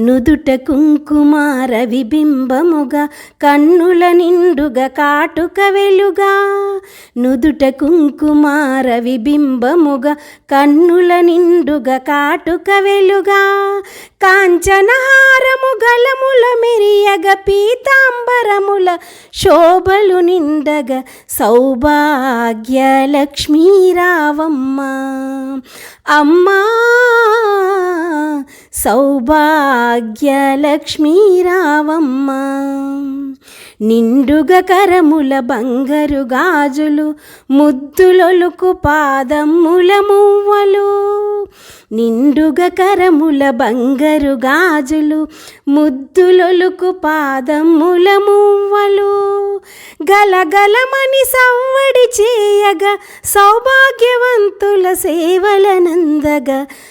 నుదుట కుంకుమార విబింబముగా కన్నుల నిండుగా కాటుక వెలుగా. నుదుట కుంకుమార విబింబముగా కన్నుల నిండుగా కాటుక వెలుగా. కాంచనహారము గలముల మెరియగ పీతాంబరముల శోభలు నిండగ సౌభాగ్య లక్ష్మీరావమ్మ అమ్మా! సౌభాగ్యలక్ష్మీరావమ్మ. నిండుగ కరముల బంగరు గాజులు ముద్దులొలుకు పాదముల మువ్వలు. నిండుగ కరముల బంగరు గాజులు ముద్దులొలుకు పాదముల మువ్వలు. గలగలమని సవ్వడి చేయగా సౌభాగ్యవంతుల సేవలనందగా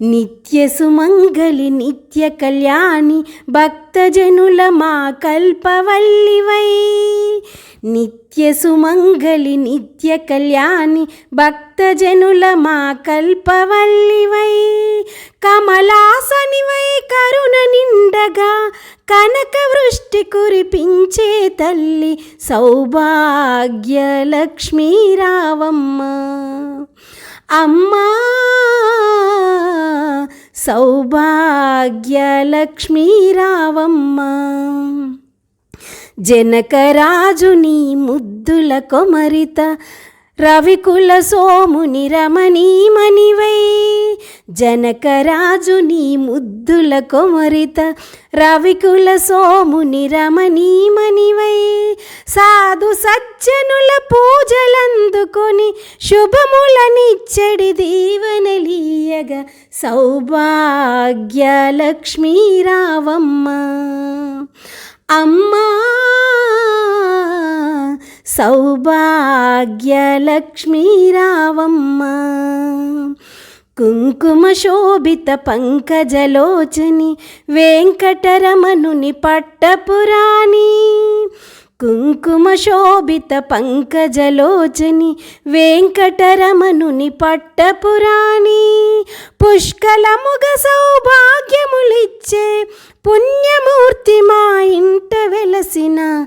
నిత్య సుమంగళి నిత్య కళ్యాణి భక్తజనుల మా కల్పవల్లివై. నిత్య సుమంగళి నిత్య కళ్యాణి భక్తజనుల మా కల్పవల్లివై. కమలాసనివై కరుణ నిండగా కనక వృష్టి కురిపించే తల్లి సౌభాగ్యలక్ష్మీరావమ్మ. అమ్మా సౌభాగ్యలక్ష్మీ రావమ్మ జనకరాజుని ముద్దుల కొమరిత రవికుల సోముని రమణీమణివై జనకరాజుని ముద్దుల కొమరిత రవికుల సోముని రమణీమణివై సాధు సజ్జనుల పూజలందుకొని శుభములనిచ్చడి దీవెనలీయగా సౌభాగ్యలక్ష్మీ రావమ్మ సౌభాగ్యలక్ష్మీరావమ్మ. కుంకుమ శోభిత పంకజలోచని వెంకటరమణుని పట్టపురాణి. కుంకుమ శోభిత పంకజలోచని వెంకటరమణుని పట్టపురాణి. పుష్కలముగ సౌభాగ్యములిచ్చే పుణ్యమూర్తి మా ఇంట వెలసిన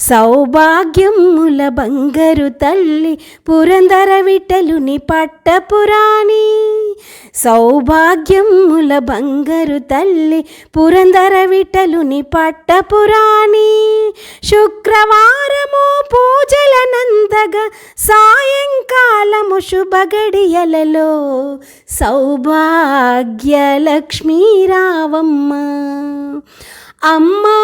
సౌభాగ్యముల బంగరు తల్లి పురందర విటలుని పట్టపురాణి సౌభాగ్యముల బంగరు తల్లి పురందర విటలుని పట్టపురాణి శుక్రవారము పూజల నందగా సాయంకాలము శుభగడియలలో సౌభాగ్యలక్ష్మీ రావమ్మ అమ్మా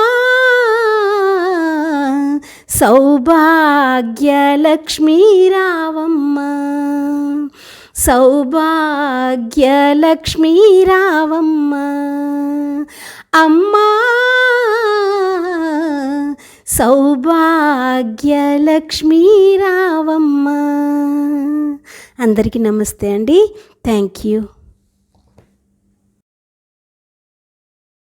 సౌభాగ్యలక్ష్మీ రావమ్మ సౌభాగ్యలక్ష్మీ రావమ్మ అమ్మా సౌభాగ్యలక్ష్మీ రావమ్మ అందరికీ నమస్తే అండి. Thank you